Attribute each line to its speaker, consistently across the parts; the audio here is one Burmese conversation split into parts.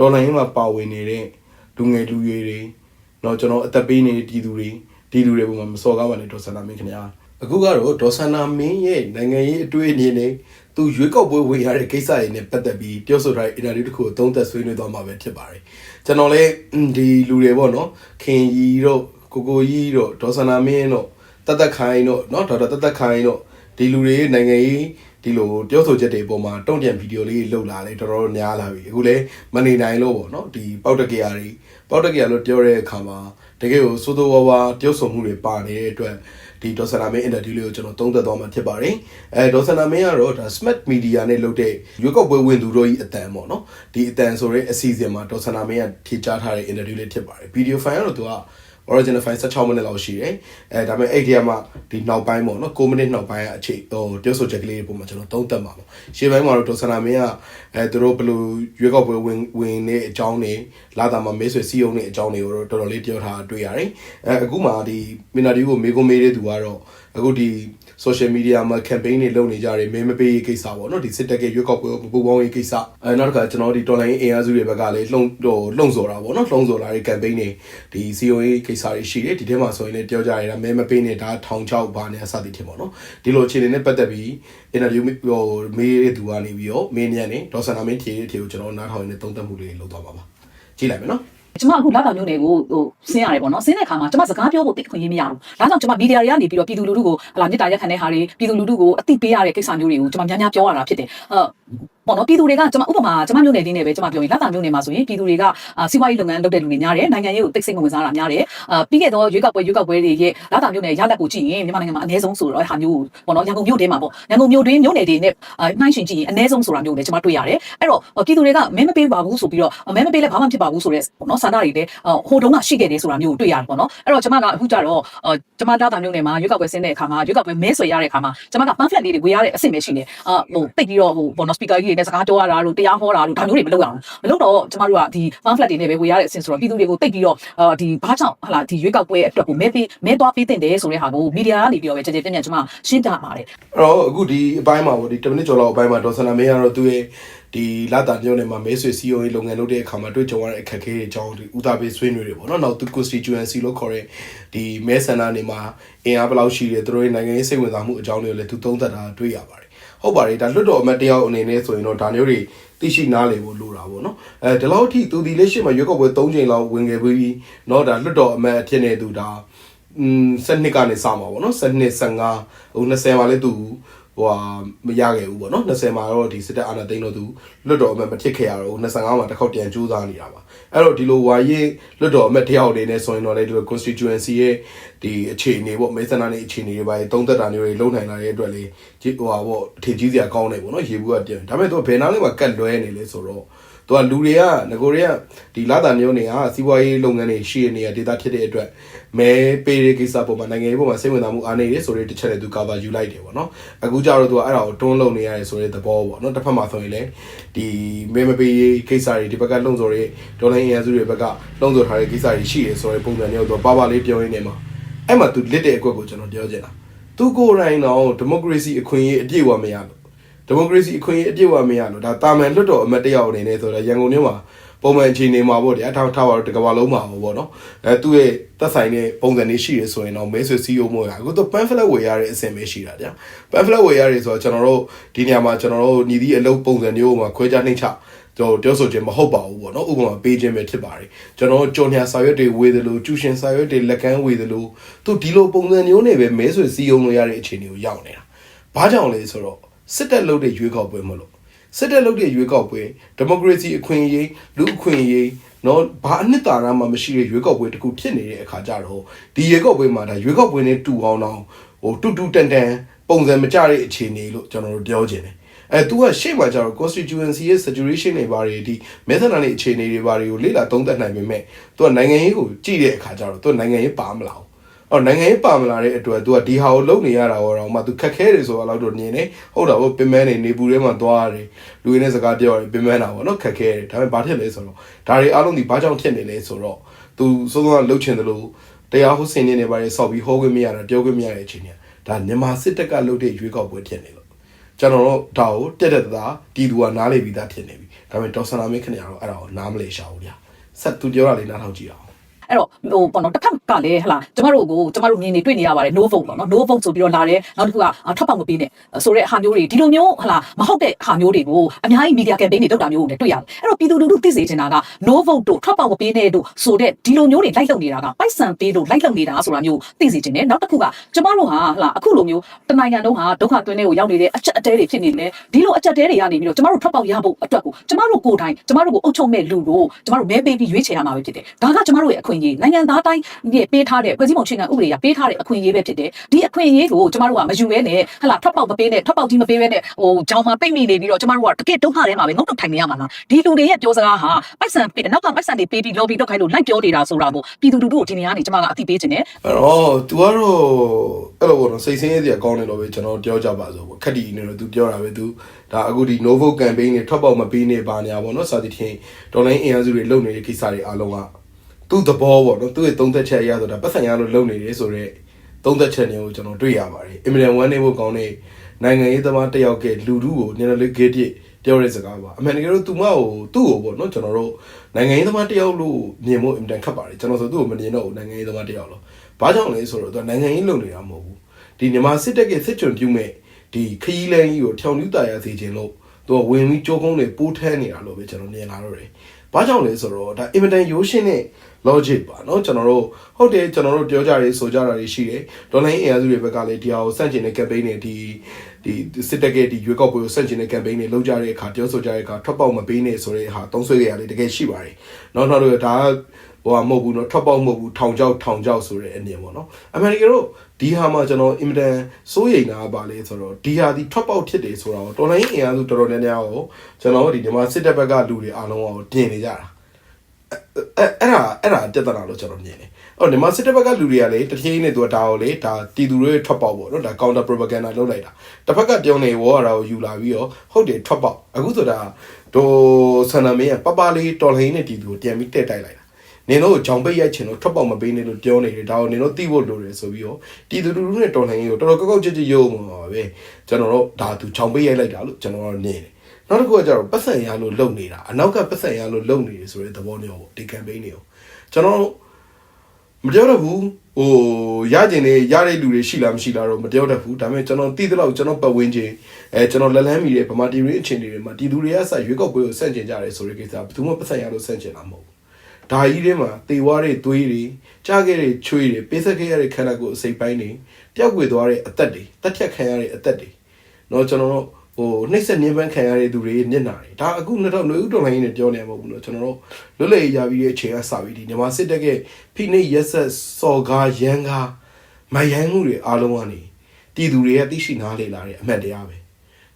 Speaker 1: တော်လိုင်းမှာပါဝင်နေတဲ့လူငယ်လူရွယ်တွေတော့ကျွန်တော်အသက်ပေးနေတဲ့ပြည်သူတွေဒီလူတွေပုံမှာမစော်ကားပါနဲ့ဒေါ်ဆန္ဒမင်းခင်ဗျာအခုကတော့ဒေါ်ဆန္ဒမင်းရဲ့နိုင်ငံရေးအတွေ့အမြင်တွေသူရွေးကောက်ပွဲဝင်ရတဲ့ကိစ္စတွေနဲ့ပတ်သက်ပြီးပြောဆိုထားတဲ့ interview တစ်ခုကိုသုံးသပ်ဆွေးနွေးသွားမှာပဲဖြစ်ပါတယ်ကျွန်တော်လည်းဒီလူတွေပေါ့နော်ခင်ကြီးတို့ကိုကိုကြီးတို့ဒေါ်ဆန္ဒမင်းတို့တသက်ခိုင်းတို့နော်ဒေါက်တာတသက်ခိုင်းတို့ဒီလူတွေနိုင်ငံရေး ဒီလိုပြောဆိုချက်တွေပုံမှာတုံ့ပြန်ဗီဒီယိုလေးလှုပ်လာလေတော်တော်များလာပြီအခုလည်းမနေနိုင်လို့ပေါ့နော်ဒီပေါက်တကရာတွေပေါက်တကရာလို့ပြောတဲ့အခါမှာတကယ်ကိုစိုးစိုးဝါးဝါပြောဆိုမှုတွေပါနေတဲ့အတွက်ဒီဒေါ်ဆနာမင်းအင်တာဗျူးလေးကိုကျွန်တော်သုံးသပ်သွားမှာဖြစ်ပါတယ်အဲဒေါ်ဆနာမင်းကတော့ဒါ smart media နဲ့လုပ်တဲ့ရွေးကောက်ပွဲဝင်သူတို့ကြီးအတန်ပေါ့နော်ဒီအတန်ဆိုတဲ့အစီအစဉ်မှာဒေါ်ဆနာမင်းကဖြေကြားထားတဲ့အင်တာဗျူးလေးဖြစ်ပါတယ်ဗီဒီယိုဖိုင်ကတော့သူက original file 16မိနစ်လောက်ရှိတယ်အဲဒါပေမဲ့အဲ့ဒီကမှဒီနောက်ပိုင်းပေါ့နော်6မိနစ်နောက်ပိုင်းအချိန်ဟိုပြောဆိုချက်ကလေးတွေပုံမှာကျွန်တော်သုံးသပ်မှာပေါ့ရှေ့ပိုင်းမှာတော့ဒေါ်ဆန္ဒမင်းကအဲသူတို့ဘယ်လိုရွေးကောက်ပွဲဝင်ဝင်နေအကြောင်းတွေလာတာမှာမဲဆွေစီယုံနေအကြောင်းတွေကိုတော့တော်တော်လေးပြောထားတွေ့ရတယ်အဲအခုမှဒီမင်နာဒီကိုမေကုံမေးတဲ့သူကတော့အခုဒီ social media မှာ campaign တွေလုပ်နေကြတယ်မဲမပေးရေးကိစ္စပေါ့နော်ဒီစစ်တပ်ကရွေးကောက်ပွဲပူပေါင်းရေးကိစ္စအဲနောက်တစ်ခါကျွန်တော်ဒီ online အင်အားစုတွေဘက်ကလည်းလှုံဟိုလှုံ့ဆော်တာပေါ့နော်လှုံ့ဆော်လာတဲ့ campaign တွေဒီ COA ကိစ္စတွေရှိတယ်ဒီထဲမှာဆိုရင်လည်းပြောကြရတာမဲမပေးနဲ့ဒါထောင်ချောက်ပါနေအစသည်ထင်ပေါ့နော်ဒီလိုအခြေအနေနဲ့ပတ်သက်ပြီး interview ဟိုမေးတဲ့သူကနေပြီးတော့မင်းညံနေဒေါ်ဆန္ဒမင်းဖြေတဲ့ဖြေကိုကျွန်တော်နားထောင်ရင်းသုံးသပ်မှုလေးလုပ်သွားပါပါကြည့်လိုက်မယ်နော်
Speaker 2: ကျမအခုလောက်တောင်မျိုးတွေကိုဟိုဆင်းရတယ်ပေါ့နော်ဆင်းတဲ့ခါမှာကျမစကားပြောဖို့တိတ်ခွင့်ရင်းမရဘူးဒါကြောင့်ကျမမီဒီယာတွေကနေပြီးတော့ပြည်သူလူထုကိုဟလာမြစ်တာရက်ခံတဲ့ဟာတွေပြည်သူလူထုကိုအသိပေးရတဲ့ကိစ္စမျိုးတွေကိုကျမများများပြောရတာဖြစ်တယ်အဲပေါ့နော်ပြည်သူတွေကကျွန်မဥပမာကျွန်မမျိုးနယ်တင်းနဲ့ပဲကျွန်မပြောရင်လက်တာမျိုးနယ်မှာဆိုရင်ပြည်သူတွေကစီးပွားရေးလုပ်ငန်းလုပ်တဲ့လူတွေများတယ်နိုင်ငံရေးကိုတိတ်ဆိတ်ဝင်စားတာများတယ်အာပြီးခဲ့တော့ရွေးကောက်ပွဲရွေးကောက်ပွဲတွေရဲ့လက်တာမျိုးနယ်ရလက်ကိုကြည့်ရင်မြန်မာနိုင်ငံမှာအနည်းဆုံးဆိုတော့ဟာမျိုးပေါ့နော်ရန်ကုန်မြို့ထဲမှာပေါ့ရန်ကုန်မြို့တွင်းမြို့နယ်တွေနဲ့နှိုင်းယှဉ်ကြည့်ရင်အနည်းဆုံးဆိုတာမျိုးလည်းကျွန်မတွေ့ရတယ်အဲ့တော့ပြည်သူတွေကမဲမပေးပါဘူးဆိုပြီးတော့မဲမပေးလည်းဘာမှဖြစ်ပါဘူးဆိုတဲ့ပေါ့နော်စာသားတွေလည်းဟိုတုန်းကရှိခဲ့တယ်ဆိုတာမျိုးကိုတွေ့ရတယ်ပေါ့နော်အဲ့တော့ကျွန်မကအခုကြတော့ကျွန်မလက်တာမျိုးနယ်မှာရွေးကောက်ပွဲဆင်းတဲ့အခါမှာရွေးကောက်ပွဲမဲဆွယ်ရတဲ့အခါမှာကျွန်မက pamphlet လေးတွေဝေရတဲ့အဆင့်ပဲရှိနေအာဟိုတိတ်ပြီးတော့ဟိုပေါ့နော် speaker ကြီးတွေနဲ့စကားပြောရတာတို့တရားဟောတာတို့ဒါမျိုးတွေမလုပ်ရအောင်မလုပ်တော့ကျမတို့ကဒီ pamphlet တွေနဲ့ပဲဝေရတဲ့အဆင့်ဆိုတော့ပြည်သူတွေကိုတိတ်ပြီးတော့အာဒီဘာကြောင့်ဟလာဒီရွေးကောက်ပွဲအတွက်ကိုမဲပေးမဲသွားပေးတင်တယ်ဆိုတဲ့ဟာကိုမီဒီယာကနေပြီးတော့ပဲကြည်ကြည်ပြန့်ပြန့်ကျမရှင်းပြပါတယ်
Speaker 1: အဲ့တော့အခုဒီအပိုင်းမှာပေါ့ဒီ10မိနစ်ကျော်လောက်အပိုင်းမှာဒေါ်ဆန္ဒမင်းကတော့သူ့ရဲ့ဒီလာတာမျိုးနဲ့မှာမဲဆွေစီယိုရေးလုပ်ငန်းလုပ်တဲ့အခါမှာတွေ့ကြုံရတဲ့အခက်အခဲတွေအကြောင်းဒီဥသာပေးဆွေးနွေးတွေပေါ့နော်နောက်သူ constituency လို့ခေါ်တဲ့ဒီမဲဆန္ဒနေမှာအင်အားဘယ်လောက်ရှိတယ်သူတို့ရဲ့နိုင်ငံရေးစိတ်ဝင်စားမှုအကြောင်းတွေကိုလည်းသူသုံးသပ်တာတွေ့ရပါတယ် ဟုတ်ပါတယ်ဒါလွတ်တော်အမတ်တယောက်အနေနဲ့ဆိုရင်တော့ဒါမျိုးတွေသိရှိနားလည်ဖို့လိုတာပေါ့နော်အဲဒီလောက်ထိသူဒီလက်ရှိမှာရွေးကောက်ပွဲ၃ချိန်လောက်ဝင်ခဲ့ပြီးเนาะဒါလွတ်တော်အမတ်အဖြစ်နေသူဒါอืมစနစ်ကနေစမှာပေါ့နော်စနစ်15ဟို20မှာလည်းသူ ဟိုဟာမရခဲ့ဘူးပေါ့နော်20မှာတော့ဒီစစ်တပ်အာဏာသိမ်းတော့သူလွတ်တော်အမတ်မဖြစ်ခဲ့ရတော့25မှာတစ်ခေါက်ပြန်ကြိုးစားနေတာပါအဲ့တော့ဒီလိုဝါရေးလွတ်တော်အမတ်တယောက်အနေနဲ့ဆိုရင်တော့လေဒီလို constituency ရဲ့ဒီအခြေအနေပေါ့မဲဆန္ဒနဲ့အခြေအနေတွေပါသုံးသက်တာမျိုးတွေလုံနိုင်လာတဲ့အတွက်လေဟိုဟာပေါ့အထင်ကြီးစရာကောင်းတယ်ပေါ့နော်ရေဘူးကပြန်ဒါပေမဲ့သူကဘယ်နားလေးမှာကတ်လွဲနေလဲဆိုတော့သူကလူတွေကငကိုတွေကဒီလာတာမျိုးတွေကစီးပွားရေးလုပ်ငန်းတွေရှိနေရဒေတာဖြစ်တဲ့အတွက် မဲပေးတဲ့ကိစ္စပုံမှာနိုင်ငံရေးပုံမှာစိတ်ဝင်စားမှုအားနေတယ်ဆိုတဲ့တစ်ချက်နဲ့သူ cover ယူလိုက်တယ်ပေါ့နော်အခုကျတော့သူကအဲ့ဒါကိုတွန်းလုံနေရတယ်ဆိုတဲ့သဘောပေါ့နော်တစ်ဖက်မှာဆိုရင်လည်းဒီမဲမပေးရေးကိစ္စတွေဒီဘက်ကလုံဆော်တဲ့ဒေါ်လာရန်စုတွေဘက်ကလုံဆော်ထားတဲ့ကိစ္စတွေရှိတယ်ဆိုတဲ့ပုံစံမျိုးတော့ပါပါလေးပြောရင်းနေမှာအဲ့မှာသူလစ်တဲ့အကွက်ကိုကျွန်တော်ပြောချင်တာသူကိုယ်တိုင်တော့ဒီမိုကရေစီအခွင့်အရေးအပြည့်အဝမရလို့ဒီမိုကရေစီအခွင့်အရေးအပြည့်အဝမရလို့ဒါတာမန်လွတ်တော်အမတ်တယောက်အနေနဲ့ဆိုတော့ရန်ကုန်မြို့မှာ ပုံမှန်အခြေအနေမှာပေါ့ဗျာထားထားပါတော့တကဘာလုံးမှာပေါ့နော်အဲသူ့ရဲ့သက်ဆိုင်တဲ့ပုံစံလေးရှိရဆိုရင်တော့မဲဆွေစီယိုမို့ရအခုတော့ pamphlet ဝယ်ရတဲ့အဆင့်ပဲရှိတာဗျာ pamphlet ဝယ်ရတယ်ဆိုတော့ကျွန်တော်တို့ဒီနေရာမှာကျွန်တော်တို့ညီဒီအလုပ်ပုံစံမျိုးမှာခွဲခြားနှိမ့်ချတော့ပြောဆိုခြင်းမဟုတ်ပါဘူးပေါ့နော်ဥပမာပေးခြင်းပဲဖြစ်ပါတယ်ကျွန်တော်ကြော်ညာစာရွက်တွေဝေသလိုကျူရှင်စာရွက်တွေလက်ကမ်းဝေသလိုသူဒီလိုပုံစံမျိုးနဲ့ပဲမဲဆွေစီယုံလို့ရတဲ့အခြေအနေကိုရောက်နေတာဘာကြောင့်လဲဆိုတော့စစ်တပ်လုပ်တဲ့ရွေးကောက်ပွဲမလို့ စစ်တပ်လုပ်တဲ့ရွေးကောက်ပွဲဒီမိုကရေစီအခွင့်အရေးလူအခွင့်အရေးနော်ဘာအနှစ်သာရမှမရှိတဲ့ရွေးကောက်ပွဲတစ်ခုဖြစ်နေတဲ့အခါကျတော့ဒီရွေးကောက်ပွဲမှာဒါရွေးကောက်ပွဲနဲ့တူအောင်တော့ဟိုတူတူတန်တန်ပုံစံမကျတဲ့အခြေအနေလို့ကျွန်တော်တို့ပြောချင်တယ်အဲ तू ကရှေ့မှာကျတော့ constituency ရဲ့ saturation တွေဘာတွေဒီမဲဆန္ဒနယ်အခြေအနေတွေဘာတွေကိုလေ့လာသုံးသပ်နိုင်ပေမဲ့ तू ကနိုင်ငံရေးကိုကြည့်တဲ့အခါကျတော့ तू နိုင်ငံရေးပါမလာဘူး အော်နိုင်ငံရေးပါမလာတဲ့အတွက် तू ကဒီဟာကိုလုံနေရတာတော့မှ तू ခက်ခဲတယ်ဆိုတော့တော့ညင်နေဟုတ်တာပေါ့ပင်မနေနေပူထဲမှာသွားရတယ်လူရင်းနဲ့စကားပြောရတယ်ပင်မတာပေါ့နော်ခက်ခဲတယ်ဒါပေမဲ့ဘာဖြစ်လဲဆိုတော့ဒါတွေအားလုံးဒီဘာကြောင့်ဖြစ်နေလဲဆိုတော့ तू စိုးစိုးကလှုပ်ချင်တယ်လို့တရားဟောစင်နေနေပါလေစောက်ပြီးဟောခွင့်မရတာပြောခွင့်မရတဲ့အခြေအနေဒါမြန်မာစစ်တပ်ကလှုပ်တဲ့ရွေးကောက်ပွဲဖြစ်နေလို့ ကျွန်တော်တို့ဒါကိုတက်တက်တာတီသူကနားလေပြီးသားဖြစ်နေပြီဒါပေမဲ့ဒေါ်ဆန္ဒမင်းခင်ဗျားတော့အဲ့ဒါကိုနားမလဲရှာဘူးဗျာဆက်သူပြောတာလေးနားထောင်ကြည့်အောင်
Speaker 2: အဲ့တော့ဟိုပေါ့နော်တစ်ဖက်ကလည်းဟလာကျမတို့ကိုကျမတို့မြင်နေတွေ့နေရပါတယ် no vote ပေါ့နော် no vote ဆိုပြီးတော့လာတယ်နောက်တစ်ခုကထွက်ပေါက်မပေးနဲ့ဆိုတဲ့ဟာမျိုးတွေဒီလိုမျိုးဟလာမဟုတ်တဲ့ဟာမျိုးတွေကိုအများကြီး media campaign တွေတုတ်တာမျိုးတွေတွေ့ရတယ်အဲ့တော့ပြည်သူလူထုသိစေချင်တာက no vote တို့ထွက်ပေါက်မပေးနဲ့တို့ဆိုတဲ့ဒီလိုမျိုးတွေလိုက်လုပ်နေတာကပိုက်ဆံပေးလို့လိုက်လုပ်နေတာဆိုတာမျိုးသိစေချင်တယ်နောက်တစ်ခုကကျမတို့ဟာဟလာအခုလိုမျိုးတနိုင်ငံလုံးဟာဒုက္ခတွင်းတွေကိုရောက်နေတဲ့အချက်အတဲတွေဖြစ်နေတယ်ဒီလိုအချက်အတဲတွေကနေပြီးတော့ကျမတို့ထွက်ပေါက်ရဖို့အတွက်ကိုကျမတို့ကိုယ်တိုင်ကျမတို့ကိုအုပ်ချုပ်မဲ့လူကိုကျမတို့မဲပေးပြီးရွေးချယ်ရမှာပဲဖြစ်တယ်ဒါကကျမတို့ရဲ့အခွင့်အရေးနိုင်ငံသားတိုင်းရဲ့ပေးထားတဲ့ဖွဲ့စည်းပုံအခြေခံဥပဒေကပေးထားတဲ့အခွင့်အရေးပဲဖြစ်တယ်ဒီအခွင့်အရေးကိုကျမတို့ကမယူဘဲနဲ့ဟလာထွက်ပေါက်မပေးနဲ့ထွက်ပေါက်ကြီးမပေးဘဲနဲ့ဟိုကြောင်မှာပိတ်မိနေပြီးတော့ကျမတို့ကတကယ်ဒုက္ခထဲမှာပဲငုတ်တုတ်ထိုင်နေရမှာလားဒီလူတွေရဲ့ပြောစကားဟာပိုက်ဆံပေးနောက်ကပိုက်ဆံတွေပေးပြီး lobby တော့ခိုင်းလို့လိုက်ပြောနေတာဆိုတာကိုပြည်သူလူထုကိုဒီနေရာကနေကျမကအသိပေးခြင်းနဲ့
Speaker 1: အဲ့တော့ तू ကတော့အဲ့လိုပေါ့နော်စိတ်ဆင်းရဲစရာကောင်းတယ်လို့ပဲကျွန်တော်ပြောကြပါစို့ပေါ့ခက်တီနေတော့ तू ပြောတာပဲ तू ဒါအခုဒီ Novo campaign တွေထွက်ပေါက်မပေးနေပါညာပေါ့နော်စာတိထင်ဒေါ်လိုင်းအင်အားစုတွေလုပ်နေတဲ့ကိစ္စတွေအားလုံးက သူ့သဘောပေါ့နော်သူ့ရဲ့သုံးသက်ချက်အရဆိုတာပတ်စံရလို့လုပ်နေတယ်ဆိုတော့သုံးသက်ချက်မျိုးကိုကျွန်တော်တွေ့ရပါတယ်အင်မတန်ဝမ်းနေဖို့ကောင်းတဲ့နိုင်ငံရေးသမားတစ်ယောက်ကလူထုကိုနည်းနည်းလေး gate ပြောတဲ့စကားပါအမှန်တကယ်လို့သူမကိုသူ့ကိုပေါ့နော်ကျွန်တော်တို့နိုင်ငံရေးသမားတစ်ယောက်လို့မြင်ဖို့အင်မတန်ခက်ပါတယ်ကျွန်တော်ဆိုသူ့ကိုမမြင်တော့ဘူးနိုင်ငံရေးသမားတစ်ယောက်လို့ဘာကြောင့်လဲဆိုတော့သူနိုင်ငံရေးလုပ်နေတာမဟုတ်ဘူးဒီမြန်မာစစ်တပ်ကစစ်ကြွပြုမဲ့ဒီခရီးလမ်းကြီးကိုထောင်လူတာရစေခြင်းလို့သူကဝင်ပြီးကြိုးကုန်းတွေပိုးထမ်းနေတာလို့ပဲကျွန်တော်မြင်လာတော့တယ် ဘာကြောင့်လဲဆိုတော့ဒါအင်မတန်ရိုးရှင်းတဲ့ logic ပါเนาะကျွန်တော်တို့ဟုတ်တယ်ကျွန်တော်တို့ပြောကြတယ်ဆိုကြတာတွေရှိတယ်ဒေါ်လာရင်းအင်အားစုတွေဘက်ကလည်းဒီဟာကိုစန့်ကျင်တဲ့ campaign တွေဒီဒီစစ်တပ်ကဒီရွေးကောက်ပွဲကိုစန့်ကျင်တဲ့ campaign တွေလုပ်ကြတဲ့အခါပြောဆိုကြတဲ့အခါထွက်ပေါက်မပေးနဲ့ဆိုတဲ့ဟာသုံးဆွဲရရတယ်တကယ်ရှိပါတယ်เนาะနောက်တော့ဒါက ဟိုဟာမဟုတ်ဘူးเนาะထွက်ပေါက်မဟုတ်ဘူးထောင်ချောက်ထောင်ချောက်ဆိုတဲ့အမြင်ပေါ့เนาะအမေရိကန်တို့ဒီဟာမှာကျွန်တော်အင်မတန်စိုးရိမ်တာကပါလေဆိုတော့ဒီဟာဒီထွက်ပေါက်ဖြစ်တယ်ဆိုတော့ဒေါ်လာရင်းအင်အားစုတော်တော်များများကိုကျွန်တော်တို့ဒီမြန်မာစစ်တပ်ဘက်ကလူတွေအားလုံးကိုပြင်နေကြတာ အဲ့အဲ့ဒါအဲ့ဒါတက်တနာလို့ကျွန်တော်မြင်တယ်။အော်ဒီမှာစစ်တပ်ဘက်ကလူတွေကလေတတိယနဲ့သူကဒါကိုလေဒါတီသူတွေထွက်ပေါက်ပေါ့နော်ဒါ counter propaganda လုပ်လိုက်တာ။တစ်ဖက်ကပြောနေဝေါ်ရတာကိုယူလာပြီးတော့ဟုတ်တယ်ထွက်ပေါက်အခုဆိုတာဒိုဆန္ဒမင်းကပပလေးတော်လှန်ရေးနဲ့တီသူကိုပြန်ပြီးတက်တိုက်လိုက်တာ။ နင်တို့ဂျောင်ပိတ်ရိုက်ချင်လို့ထွက်ပေါက်မပေးနဲ့လို့ပြောနေတယ်ဒါကိုနင်တို့သိဖို့လိုတယ်ဆိုပြီးတော့တီသူလူလူနဲ့တော်လှန်ရေးကိုတော်တော်ကောက်ကောက်ကြစ်ကြစ်ရုံမှာပါပဲ။ကျွန်တော်တို့ဒါသူဂျောင်ပိတ်ရိုက်လိုက်တာလို့ကျွန်တော်တို့နေတယ်။နောက်တစ်ခုကကျတော့ပတ်စံရလို့လုံနေတာအနောက်ကပတ်စံရလို့လုံနေတယ်ဆိုတဲ့သဘောမျိုးပေါ့ဒီ campaign တွေကိုကျွန်တော်မပြောတော့ဘူးဟိုရကျင်နေရတဲ့လူတွေရှိလားမရှိလားတော့မပြောတတ်ဘူးဒါပေမဲ့ကျွန်တော်သိသလောက်ကျွန်တော်ပတ်ဝန်းကျင်အဲကျွန်တော်လက်လန်းမီတဲ့ဗမာတီရီအခြေအနေတွေမှာတီသူတွေကဆက်ရွေးကောက်ပွဲကိုဆန့်ကျင်ကြတယ်ဆိုတဲ့ကိစ္စဘယ်သူမှပတ်စံရလို့ဆန့်ကျင်တာမဟုတ် ဘူးဒါကြီးထဲမှာတေဝါတဲ့သွေးတွေကြားခဲ့တဲ့ချွေးတွေပေးဆက်ခဲ့ရတဲ့ခန္ဓာကိုယ်အစိပ်ပိုင်းတွေပျောက်ကွယ်သွားတဲ့အသက်တွေတက်ဖြတ်ခံရတဲ့အသက်တွေเนาะကျွန်တော်တို့ ဟိုနှိမ့်ဆက်ညှဉ်းပန်းခံရတဲ့သူတွေမျက်နှာတွေဒါအခု2000နွေဦးတော်လိုင်းနဲ့ပြောနေမှာမဟုတ်ဘူးเนาะကျွန်တော်တို့လွတ်လပ်ရေးရပြီးတဲ့အချိန်ကစပြီးဒီမြန်မာစစ်တပ်ကဖိနှိပ်ရက်ဆက်စော်ကားရန်ကားမယန်မှုတွေအားလုံးကနေတီသူတွေကသိရှိနားလေလာတဲ့အမှန်တရားပဲ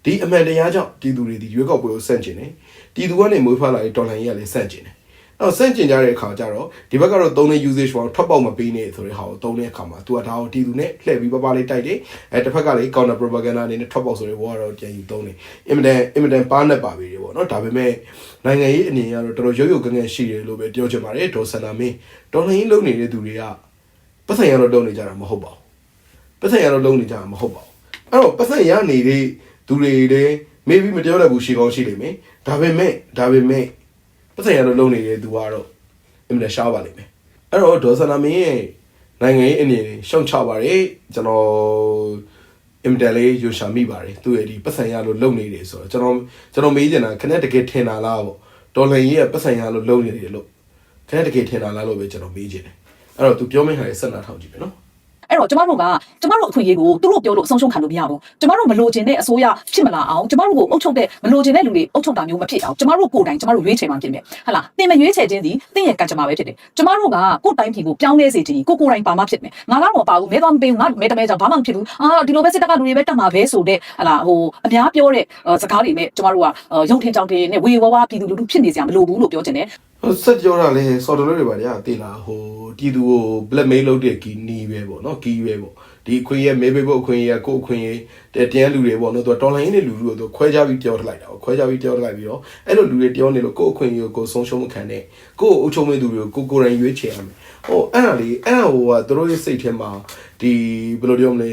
Speaker 1: ဒီအမှန်တရားကြောင့်တီသူတွေဒီရွေးကောက်ပွဲကိုစန့်ကျင်တယ်တီသူကနေမွေးဖွားလာတဲ့တော်လိုင်းကြီးကလည်းစန့်ကျင်တယ် နောက်စန့်ကျင်ကြတဲ့အခါကျတော့ဒီဘက်ကတော့သုံးတဲ့ usage ပေါ့ထွက်ပေါက်မပေးနေဆိုတဲ့ဟာကိုသုံးတဲ့အခါမှာ तू ကဒါကိုတီသူနဲ့လှည့်ပြီးပပလေးတိုက်တယ်အဲတစ်ဖက်ကလည်း counter propaganda အနေနဲ့ထွက်ပေါက်ဆိုတဲ့ဘောကတော့ပြန်ယူသုံးတယ်အင်မတန်အင်မတန်ပါနဲ့ပါပြီတွေပေါ့နော်ဒါပေမဲ့နိုင်ငံရေးအနေနဲ့ကတော့တော်တော်ရုပ်ရုပ်ကငယ်ရှိတယ်လို့ပဲပြောချင်ပါတယ်ဒေါ်ဆန္ဒမင်းဒေါ်လှင်းလုံနေတဲ့သူတွေကပတ်စံရတော့လုံနေကြတာမဟုတ်ပါဘူးပတ်စံရတော့လုံနေကြတာမဟုတ်ပါဘူးအဲ့တော့ပတ်စံရနေတဲ့သူတွေလည်း maybe မပြောတတ်ဘူးရှိကောင်းရှိလိမ့်မယ်ဒါပေမဲ့ဒါပေမဲ့ ပတ်စံရတော့လုံနေတဲ့သူကတော့အင်မတန်ရှားပါလိမ့်မယ်အဲ့တော့ဒေါ်ဆန္ဒမင်းရဲ့နိုင်ငံရေးအနေနဲ့ရှုံချပါတယ်ကျွန်တော်အင်မတန်လေးယူရှာမိပါတယ်သူရဲ့ဒီပတ်စံရလို့လုံနေတယ်ဆိုတော့ကျွန်တော်ကျွန်တော်မေးချင်တာခနဲ့တကယ်ထင်တာလားပေါ့ဒေါ်လာကြီးရဲ့ပတ်စံရလို့လုံနေတယ်လို့ခနဲ့တကယ်ထင်တာလားလို့ပဲကျွန်တော်မေးချင်တယ်အဲ့တော့သူပြောမယ့်ဟာလေးဆက်နာထောင်ကြည့်မယ်နော်
Speaker 2: အဲ့တော့ကျမတို့ကကျမတို့အခွင့်အရေးကိုသူတို့ပြောလို့အဆုံးရှုံးခံလို့မရဘူးကျမတို့မလိုချင်တဲ့အစိုးရဖြစ်မလာအောင်ကျမတို့ကိုအုပ်ချုပ်တဲ့မလိုချင်တဲ့လူတွေအုပ်ချုပ်တာမျိုးမဖြစ်အောင်ကျမတို့ကိုယ်တိုင်ကျမတို့ရွေးချယ်မှဖြစ်မယ်ဟလာတင်မရွေးချယ်ခြင်းသည်တင့်ရဲ့ကံကြမ္မာပဲဖြစ်တယ်ကျမတို့ကကိုယ်တိုင်ပြည်ကိုပြောင်းလဲစေခြင်းကိုကိုယ်တိုင်ပါမှဖြစ်မယ်ငါကတော့မပါဘူးမဲတော့မပေးဘူးငါမဲတမဲကြောင့်ဘာမှမဖြစ်ဘူးအာဒီလိုပဲစစ်တပ်ကလူတွေပဲတက်မှာပဲဆိုတဲ့ဟလာဟိုအများပြောတဲ့စကားတွေနဲ့ကျမတို့ကရုံထင်ကြောင်ထင်နဲ့ဝေဝါးဝါပြည်သူလူထုဖြစ်နေစရာမလိုဘူးလို့ပြောချင်တယ်
Speaker 1: ဟို ဆက်ပြောတာလဲဆော်တလွဲတွေပါဗျာတေးလားဟိုတီသူကို black mail လုပ်တဲ့ကီနီးပဲပေါ့နော်ကီးပဲပေါ့ဒီအခွင့်အရေးမေးပေးဖို့အခွင့်အရေးကိုအခွင့်အရေးတဲ့တန်းလူတွေပေါ့နော်သူတော်လိုင်းနဲ့လူလူကိုသူခွဲခြားပြီးပြောထလိုက်တာခွဲခြားပြီးပြောထလိုက်ပြီးတော့အဲ့လိုလူတွေပြောနေလို့ကိုအခွင့်အရေးကိုဆုံးရှုံးမခံနဲ့ကိုအုပ်ချုပ်မဲ့သူတွေကိုကိုကိုယ်တိုင်ရွေးချယ်ရမယ်ဟိုအဲ့ဒါလေးအဲ့ဒါဟိုကသူတို့ရဲ့စိတ်ထဲမှာဒီဘယ်လိုပြောမလဲ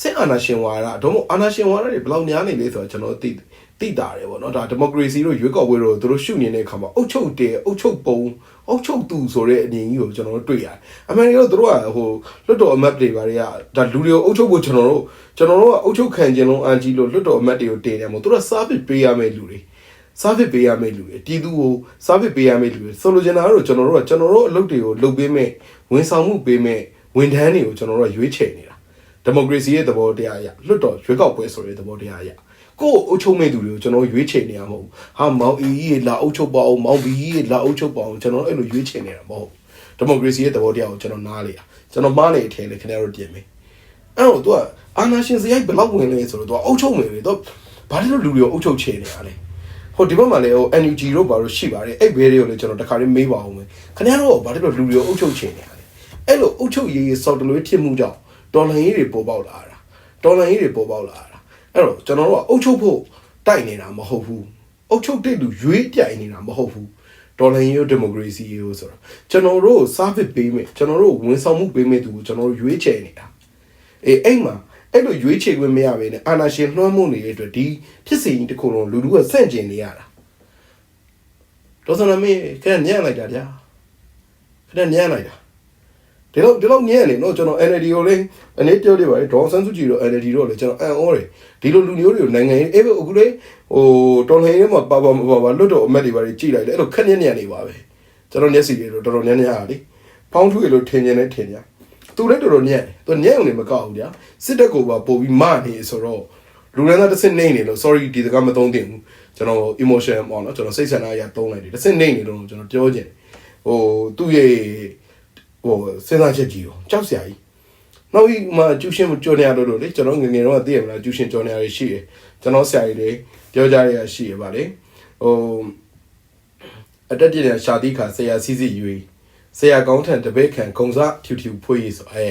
Speaker 1: စစ်အာဏာရှင်ဝါဒတော့မဟုတ်အာဏာရှင်ဝါဒတွေဘယ်လောက်များနေလဲဆိုတော့ကျွန်တော်သိ သိတာတယ်ပေါ့နော်ဒါဒီမိုကရေစီတို့ရွေးကောက်ပွဲတို့သူတို့ရှုနေတဲ့အခါမှာအုတ်ချုပ်တယ်အုတ်ချုပ်ပုံအုတ်ချုပ်သူဆိုတဲ့အမြင်ကြီးကိုကျွန်တော်တို့တွေ့ရတယ်အမှန်တကယ်တော့သူတို့ကဟိုလွတ်တော်အမတ်တွေဘာတွေကဒါလူတွေကိုအုတ်ချုပ်ဖို့ကျွန်တော်တို့ကျွန်တော်တို့ကအုတ်ချုပ်ခံခြင်းလုံးအန်ကြီးလို့လွတ်တော်အမတ်တွေကိုတင်တယ်မို့သူတို့ကစားပစ်ပေးရမယ့်လူတွေ service ပေးရမယ့်လူတွေတီးသူကို service ပေးရမယ့်လူတွေဆိုလိုချင်တာကတော့ကျွန်တော်တို့ကကျွန်တော်တို့အလုပ်တွေကိုလုပ်ပေးမဲ့ဝန်ဆောင်မှုပေးမဲ့ဝန်ထမ်းတွေကိုကျွန်တော်တို့ကရွေးချယ်နေတာဒီမိုကရေစီရဲ့သဘောတရားအရလွတ်တော်ရွေးကောက်ပွဲဆိုတဲ့သဘောတရားအရ ကိုယ်အုပ်ချုပ်မဲ့သူတွေကိုကျွန်တော်တို့ရွေးချယ်နေရမဟုတ်ဘူးဟာမောင်အီကြီးလာအုပ်ချုပ်ပါအောင်မောင်ဘီကြီးလာအုပ်ချုပ်ပါအောင်ကျွန်တော်တို့အဲ့လိုရွေးချယ်နေတာမဟုတ်ဘူးဒီမိုကရေစီရဲ့သဘောတရားကိုကျွန်တော်နားလေတာကျွန်တော်မှားနေအထင်လေခင်ဗျားတို့ပြင်မယ်အဲ့တော့ तू ကအာနာရှင်စရိုက်ဘယ်လောက်ဝင်လဲဆိုတော့ तू အုပ်ချုပ်မယ်လေ तू ဘာလို့လူတွေကိုအုပ်ချုပ်ချယ်နေရလဲ ဟိုဒီဘက်မှာလည်းဟို NUG တို့ဘာလို့ရှိပါတယ်အဲ့ဘဲတွေကိုလည်းကျွန်တော်တခါလေးမေးပါအောင်မယ်ခင်ဗျားတို့ကဘာလို့လူတွေကိုအုပ်ချုပ်ချင်နေရလဲအဲ့လိုအုပ်ချုပ်ရေးရေးစောက်တလွေးဖြစ်မှုကြောင့်တော်လှန်ရေးတွေပေါ်ပေါက်လာတာတော်လှန်ရေးတွေပေါ်ပေါက်လာတာ တာ အဲ့တော့ကျွန်တော်တို့ကအုပ်ချုပ်ဖို့တိုက်နေတာမဟုတ်ဘူးအုပ်ချုပ်တဲ့လူရွေးပြိုင်နေတာမဟုတ်ဘူးတော်လှန်ရေးရောဒီမိုကရေစီရောဆိုတော့ကျွန်တော်တို့ service ပေးမယ်ကျွန်တော်တို့ဝန်ဆောင်မှုပေးမယ်သူကိုကျွန်တော်တို့ရွေးချယ်နေတာအေးအဲ့မှာအဲ့လိုရွေးချယ်ခွင့်မရဘဲနဲ့အာနာရှင်လွှမ်းမိုးနေတဲ့အတွက်ဒီဖြစ်စဉ်ကြီးတစ်ခုလုံးလူလူကဆန့်ကျင်နေရတာဒေါ်စနမေခက်ညံ့လိုက်တာဗျာခက်ညံ့လိုက်တာ ဒီလောက်ဒီလောက်ညံ့နေတော့ကျွန်တော် NLD ကိုလည်းအနေပြောပြပါလေဒေါ်ဆန်းစုကြည်တို့ NLD တို့လည်းကျွန်တော်အံ့ဩတယ်ဒီလိုလူမျိုးတွေကိုနိုင်ငံရေးအဲ့အခုလေဟိုတော်လှန်ရေးမှာပါပါမပါပါလွတ်တော်အမတ်တွေပါကြည်လိုက်တယ်အဲ့လိုခက်ညံ့ညံ့နေပါပဲကျွန်တော်မျက်စိတွေတော့တော်တော်ညံ့ညံ့ရလေဖောင်းထွေလို့ထင်ကျင်နေထင်ကြသူလည်းတော်တော်ညံ့တယ်သူညံ့ုံနေမကောက်ဘူးဗျာစစ်တပ်ကိုပါပို့ပြီးမနေဆိုတော့လူရန်သားတစ်စစ်နေနေလို့ sorry ဒီတကမသုံးတင်ဘူးကျွန်တော် emotion ပေါ့နော်ကျွန်တော်စိတ်ဆန္ဒအရာသုံးလိုက်တယ်တစ်စစ်နေနေလို့ကျွန်တော်ပြောချင်ဟိုသူ့ရဲ့ ဟိုစဉ်းစားချက်ကြီးကိုကြောက်စရာကြီးနောက်ပြီးမှကျူရှင်ကြော်နေရလို့လို့လေကျွန်တော်ငယ်ငယ်တော့သိရမလားကျူရှင်ကြော်နေရရှိတယ်ကျွန်တော်ဆရာကြီးတွေပြောကြရရှိရပါလေဟိုအတက်ပြည့်တဲ့ရှာတိခါဆရာစီစီယူဆရာကောင်းထန်တပည့်ခံဂုံစားဖြူဖြူဖွေးရေးဆိုအဲ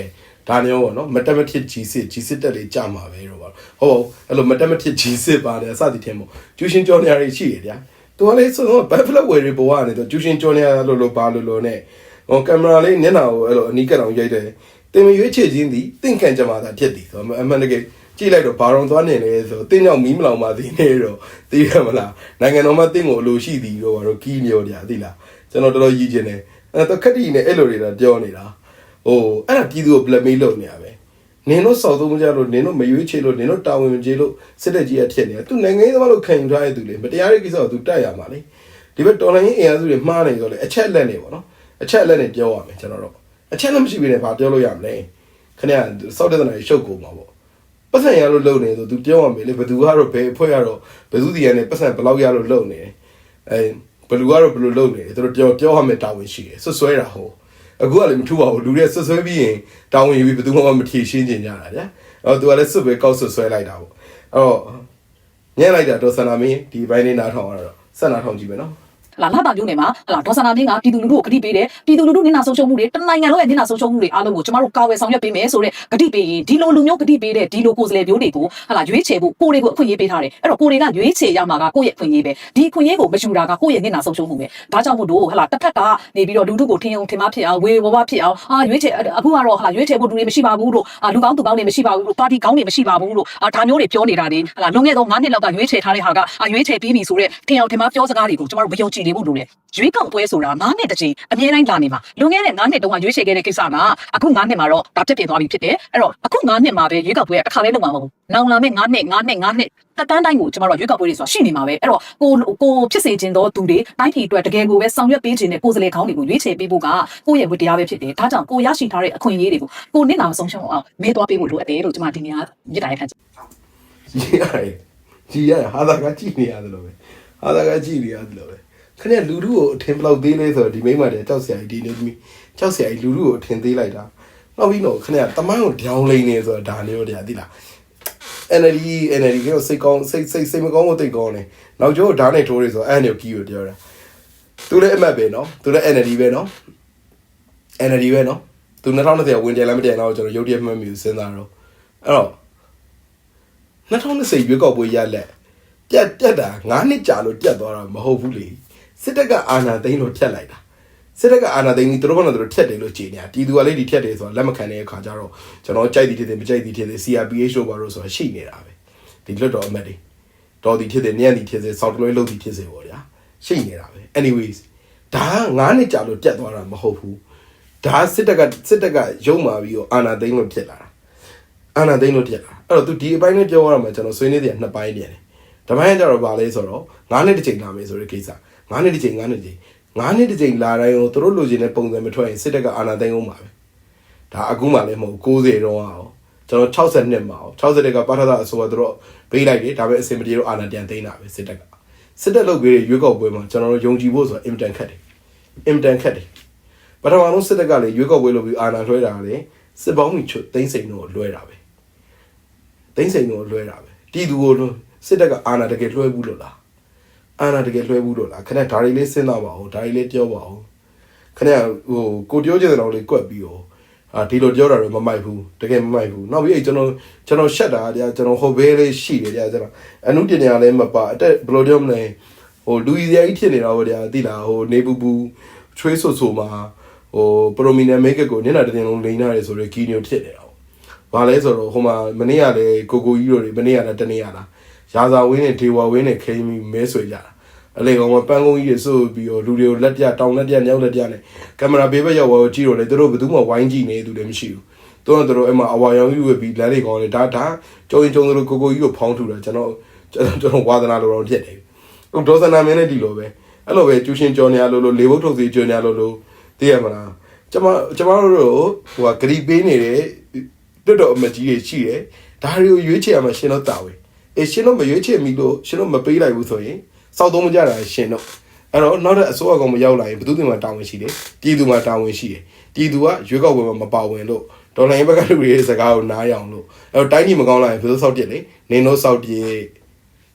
Speaker 1: ဒါမျိုးပေါ့နော်မတက်မထစ်ဂျီစစ်ဂျီစစ်တက်လေးကြမှာပဲတော့ပါဟုတ်အဲ့လိုမတက်မထစ်ဂျီစစ်ပါတယ်အစသည်ထင်မို့ကျူရှင်ကြော်နေရရှိရဗျာသူကလည်းဆိုတော့ဘတ်ဖလက်ဝယ်တွေပေါ်ကနေတော့ကျူရှင်ကြော်နေရလို့လို့ပါလို့လို့နဲ့ ဟိုကင်မရာလေးမျက်နှာကိုအဲ့လိုအနီးကပ်အောင်ရိုက်တယ်တင်မရွေးချယ်ခြင်းသည်တင့်ခံကြမှာသာဖြစ်သည်ဆိုတော့အမှန်တကယ်ကြည့်လိုက်တော့ဘာတော်သွားနေလဲဆိုတော့တင်းကြောင်မီးမလောင်ပါသေးနဲ့တော့သိရမလားနိုင်ငံတော်မှာတင်းကိုအလိုရှိသည်တော့ဘာလို့ကီးနေရောကြာသိလားကျွန်တော်တော်တော်ရည်ကျင်တယ်အဲ့တော့ခက်တီနဲ့အဲ့လိုတွေတော့ပြောနေတာဟိုအဲ့ဒါပြည်သူကို blackmail လုပ်နေရပဲနင်တို့စောက်သုံးကြလို့နင်တို့မရွေးချယ်လို့နင်တို့တာဝန်မကျေလို့စစ်တပ်ကြီးကထက်နေတာသူနိုင်ငံရေးသမားလို့ခံယူထားတဲ့သူလေမတရားတဲ့ကိစ္စကိုသူတိုက်ရမှာလေဒီဘက်တော်လိုင်းရေးအင်အားစုတွေမှားနေဆိုလေအချက်လက်နေပေါ့နော် အချက်လက်နေပြောရမယ်ကျွန်တော်တို့အချက်လက်မရှိဘဲနဲ့ဘာပြောလို့ရမလဲခင်ဗျာစောက်တဲ့တနာရှုပ်ကုန်မှာပေါ့ပတ်စံရလို့လုံနေဆိုသူပြောရမယ်လေဘယ်သူကတော့ဘယ်အဖွဲ့ကတော့ဘယ်သူစီကနေပတ်စံဘယ်လောက်ရလို့လုံနေအဲဘယ်လူကတော့ဘယ်လိုလုံနေသူတို့ပြောပြောရမယ်တာဝန်ရှိတယ်ဆွဆွဲတာဟိုအခုကလည်းမထူပါဘူးလူတွေဆွဆွဲပြီးရင်တာဝန်ယူပြီးဘယ်သူမှမထီရှင်းကျင်ကြတာဗျာအော်သူကလည်းစွတ်ပဲကောက်ဆွဆွဲလိုက်တာပေါ့အဲ့တော့ညံ့လိုက်တာတော့ဆန္ဒမင်းဒီဘိုင်းလေးနားထောင်ရတော့ဆက်နားထောင်ကြည့်မယ်နော်
Speaker 2: ဟ လာလာတာမျိုးနေမှာဟလာဒေါ်စနာမင်းကပြည်သူလူထုကိုဂတိပေးတယ်ပြည်သူလူထုနင့်နာဆုံးရှုံးမှုတွေတနိုင်ငံလုံးရဲ့နင့်နာဆုံးရှုံးမှုတွေအားလုံးကိုကျမတို့ကာဝယ်ဆောင်ရွက်ပေးမယ်ဆိုတဲ့ဂတိပေးရင်ဒီလိုလူမျိုးဂတိပေးတဲ့ဒီလိုကိုယ်စားလှယ်မျိုးတွေကိုဟလာရွေးချယ်ဖို့ကိုယ်တွေကိုအခွင့်အရေးပေးထားတယ်အဲ့တော့ကိုယ်တွေကရွေးချယ်ရမှာကကိုယ့်ရဲ့အခွင့်အရေးပဲဒီအခွင့်အရေးကိုမယူတာကကိုယ့်ရဲ့နင့်နာဆုံးရှုံးမှုပဲဒါကြောင့်မို့လို့ဟလာတစ်ဖက်ကနေပြီးတော့လူထုကိုထင်အောင်ထင်မဖြစ်အောင်ဝေဝဝဖြစ်အောင်အာရွေးချယ်အခုကတော့ဟလာရွေးချယ်ဖို့လူတွေမရှိပါဘူးလို့အာလူကောင်းသူကောင်းတွေမရှိပါဘူးလို့ပါတီကောင်းတွေမရှိပါဘူးလို့အာဒါမျိုးတွေပြောနေတာတွေဟလာလွန်ခဲ့သော9နှစ်လောက်ကရွေးချယ်ထားတဲ့ဟာကအာရွေးချယ်ပြီးပြီဆိုတော့ထင်အောင်ထင်မပြောစကားတွေကိုကျမတို့မယုံကြည်နေဖို့လိုတယ်ရွေးကောက်ပွဲဆိုတာ9နှစ်တစ်ချိန်အမြဲတမ်းလာနေမှာလွန်ခဲ့တဲ့9နှစ်တုန်းကရွေးချယ်ခဲ့တဲ့ကိစ္စကအခု9နှစ်မှာတော့ဒါပြည့်ပြည့်သွားပြီဖြစ်တယ်အဲ့တော့အခု9နှစ်မှာပဲရွေးကောက်ပွဲတစ်ခါလေးလုပ်မှာမဟုတ်ဘူးနောင်လာမယ့်9နှစ်9နှစ်9နှစ်တက်တန်းတိုင်းကိုကျမတို့ရွေးကောက်ပွဲတွေဆိုတာရှိနေမှာပဲအဲ့တော့ကိုကိုဖြစ်စေခြင်းတော့သူတွေတိုင်းပြည်အတွက်တကယ်ကိုပဲဆောင်ရွက်ပေးခြင်းနဲ့ကိုယ်စလေခေါင်းတွေကိုရွေးချယ်ပေးဖို့ကကိုယ့်ရဲ့ဝတ္တရားပဲဖြစ်တယ်ဒါကြောင့်ကိုရရှိထားတဲ့အခွင့်အရေးတွေကိုကိုနစ်နာမဆုံးရှုံးအောင်မဲသွားပေးဖို့လိုအပ်တယ်လို့ကျမဒီနေ့ကမြစ်တာရခံချင်
Speaker 1: ကြည်ရတယ်ကြည်ရဟာသာကကြည်နေရတယ်လို့ပဲဟာသာကကြည်နေရတယ်လို့ပဲ ခင်ဗျလူလူကိုအထင်ဘလောက်သေးလဲဆိုတော့ဒီမိမတဲ့ကြောက်စရာကြီးဒီနေသမီးကြောက်စရာကြီးလူလူကိုအထင်သေးလိုက်တာနောက်ပြီးတော့ခင်ဗျတမိုင်းကိုဒေါင်းလိန်နေဆိုတော့ဒါမျိုးတရားသိလား NLD NLD ကိုစိတ်ကောင်းစိတ်စိတ်စိတ်မကောင်းလို့တိတ်ကောင်းတယ်နောက်ကျောဓာတ်နဲ့ထိုးရဆိုအဲ့နေကီကိုပြောတာသူလည်းအမတ်ပဲနော်သူလည်း NLD ပဲနော် NLD ပဲနော်သူ2020ဝင်တယ်လားမတယ်လားကျွန်တော်ရုပ်တရက်မှတ်မိစဉ်းစားတော့အဲ့တော့2020ရွေးကောက်ပွဲရလက်ပြတ်ပြတ်တာ9နှစ်ကြာလို့ပြတ်သွားတာမဟုတ်ဘူးလေ စစ်တပ်ကအာဏာသိမ်းလို့ဖြတ်လိုက်တာစစ်တပ်ကအာဏာသိမ်းပြီးသူတို့ကလည်းသူတို့ထက်တယ်လို့ကြေညာတီသူကလေးဒီထက်တယ်ဆိုတာလက်မခံတဲ့အခါကျတော့ကျွန်တော်ကြိုက်သည်ဖြစ်တယ်မကြိုက်သည်ဖြစ်တယ် CRPH တို့ဘာလို့ဆိုတာရှိနေတာပဲဒီလွတ်တော်အမတ်တွေတော်သည်ဖြစ်တယ်ညံ့သည်ဖြစ်စေစောက်တလွဲလုပ်သည်ဖြစ်စေပေါ့ဗျာရှိနေတာပဲ anyways ဒါက9နှစ်ကြာလို့ပြတ်သွားတာမဟုတ်ဘူးဒါစစ်တပ်ကစစ်တပ်ကရုံမာပြီးတော့အာဏာသိမ်းလို့ဖြစ်လာတာအာဏာသိမ်းလို့ဖြစ်လာအဲ့တော့သူဒီအပိုင်းနဲ့ပြောရမှာကျွန်တော်ဆွေးနွေးတဲ့နှစ်ပိုင်းပြန်တယ်တပိုင်းကကြတော့ဗာလဲဆိုတော့9နှစ်တစ်ချိန်လာမယ်ဆိုတဲ့ကိစ္စ 9နှစ်တစ်ချိန်9နှစ်တစ်ချိန်9နှစ်တစ်ချိန်လာတိုင်းကိုသူတို့လိုချင်တဲ့ပုံစံမထွက်ရင်စစ်တပ်ကအာဏာသိမ်းအောင်ပါပဲဒါအခုမှလည်းမဟုတ်90တော့အောင်ကျွန်တော်60နှစ်မှာအောင်60တက်ကပါထတာအစိုးရသူတို့ပေးလိုက်တယ်ဒါပဲအစင်မပြေတော့အာဏာပြန်သိမ်းတာပဲစစ်တပ်ကစစ်တပ်လုပ်ပေးတဲ့ရွေးကောက်ပွဲမှာကျွန်တော်တို့ယုံကြည်ဖို့ဆိုတာအင်မတန်ခက်တယ်အင်မတန်ခက်တယ်ပထမဆုံးစစ်တပ်ကလည်းရွေးကောက်ပွဲလုပ်ပြီးအာဏာလွှဲတာလေစစ်ပေါင်းကြီးချွတ်သိမ်းစိန်တော့လွှဲတာပဲသိမ်းစိန်တော့လွှဲတာပဲတီသူကိုစစ်တပ်ကအာဏာတကယ်လွှဲဘူးလို့လား အာနာတကယ်လွှဲဘူးလို့လားခဏဒါတွေလေးစဉ်းစားပါဦးဒါတွေလေးပြောပါဦးခဏဟိုကိုပြောချင်တဲ့တော့လေးကွက်ပြီးတော့အာဒီလိုပြောတာတော့မမိုက်ဘူးတကယ်မမိုက်ဘူးနောက်ပြီးအဲ့ကျွန်တော်ကျွန်တော်ရှက်တာတရားကျွန်တော်ဟိုဘဲလေးရှိတယ်တရားကျွန်တော်အနုပညာလည်းမပါအတက်ဘယ်လိုပြောမလဲဟိုလူကြီးကြီးဖြစ်နေတာပေါ့တရားသိလားဟိုနေပူပူချွေးဆူဆူမှာဟိုပရိုမီနယ်မိတ်ကကိုညနာတတင်လုံးလိန်နာတယ်ဆိုတော့ကီနီယိုဖြစ်နေတာပေါ့ဘာလဲဆိုတော့ဟိုမှာမနေ့ကလည်းကိုကိုကြီးတို့တွေမနေ့ကလည်းတနေ့ရလား ရာဇာဝင်းနဲ့ဒေဝဝင်းနဲ့ခိမ့်ပြီးမဲဆွေကြတာအလေကောင်ကပန်းကုန်းကြီးတွေစိုးပြီးတော့လူတွေကိုလက်ပြတောင်လက်ပြညောက်လက်ပြနဲ့ကင်မရာဘေးဘက်ရောက်သွားကြည့်တော့လေသူတို့ဘယ်သူမှဝိုင်းကြည့်နေသူလည်းမရှိဘူးသူတို့တို့အဲ့မှာအဝါရောင်ကြီးဝယ်ပြီးလမ်းလေးကောင်လေဒါဒါကျုံရင်ကျုံတို့ကိုကိုကြီးကိုဖောင်းထူတာကျွန်တော်ကျွန်တော်ကျွန်တော်ဝါသနာလိုတော့ဖြစ်တယ်ဟိုဒေါသနာမင်းနဲ့ဒီလိုပဲအဲ့လိုပဲကျူရှင်ကြော်နေရလို့လို့လေဘုတ်ထုတ်စီကြော်နေရလို့လို့သိရမလားကျွန်မကျွန်မတို့ဟိုကဂရီပေးနေတဲ့တွတ်တော်အမကြီးတွေရှိတယ်ဒါတွေကိုရွေးချယ်ရမှာရှင်တော့တာဝယ် အေးရှင်တို့မရွေးချယ်မိလို့ရှင်တို့မပေးလိုက်ဘူးဆိုရင်စောက်သုံးမကြတာရှင်တို့အဲ့တော့နောက်တဲ့အစိုးရကောင်မရောက်လာရင်ဘယ်သူမှတာဝန်ရှိတယ်ပြည်သူမှာတာဝန်ရှိတယ်ပြည်သူကရွေးကောက်ပွဲမှာမပါဝင်လို့ဒေါ်လာရင်းဘက်ကလူတွေရဲ့စကားကိုနားရအောင်လို့အဲ့တော့တိုင်းပြည်မကောင်းလာရင်ဘယ်လိုစောက်ပြစ်လဲနင်းတို့စောက်ပြစ်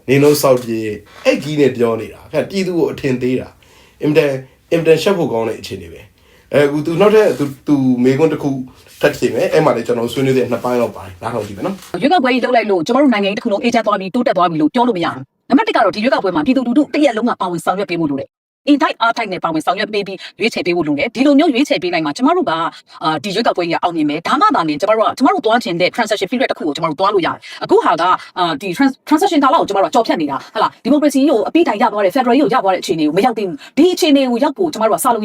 Speaker 1: နင်းတို့စောက်ပြစ်အဲ့ကြီးနဲ့ပြောနေတာခင်ပြည်သူကိုအထင်သေးတာအင်တန်အင်တန်ရှက်ဖို့ကောင်းတဲ့အခြေအနေပဲအဲကူသူနောက်ထပ်သူသူမေကွန်းတစ်ခု ထပ်ပြင်မယ်အဲ့မှာလည်းကျွန်တော်ဆွေးနွေးတဲ့နှစ်ပိုင်းလောက်ပါတယ်နားထောင်ကြည့်မယ်နော်
Speaker 2: ရွေးကောက်ပွဲကြီးလုပ်လိုက်လို့ကျမတို့နိုင်ငံရေးတစ်ခုလုံးအေဂျင့်သွားပြီးတိုးတက်သွားပြီလို့ပြောလို့မရဘူး။နံပါတ်1ကတော့ဒီရွေးကောက်ပွဲမှာပြည်သူလူထုတရက်လုံးကပါဝင်ဆောင်ရွက်ပေးဖို့လိုတယ်။ in type r type နဲ့ပါဝင်ဆောင်ရွက်ပေးပြီးရွေးချယ်ပေးဖို့လိုတယ်။ဒီလိုမျိုးရွေးချယ်ပေးလိုက်မှာကျမတို့ကအာဒီရွေးကောက်ပွဲကြီးကအောင်မြင်မယ်။ဒါမှသာလေကျမတို့ကကျမတို့သွားချင်တဲ့ transaction period တစ်ခုကိုကျမတို့သွားလို့ရတယ်။အခုဟာကအာဒီ trans- transaction ကာလကိုကျမတို့ကကြော်ဖြတ်နေတာ။ဟုတ်လား။ democracy ကိုအပိတိုင်ရသွားတဲ့ federal ကိုရသွားတဲ့အခြေအနေကိုမရောက်သေးဘူး။ဒီအခြေအနေကိုရောက်ဖို့ကျမတို့ကစလို့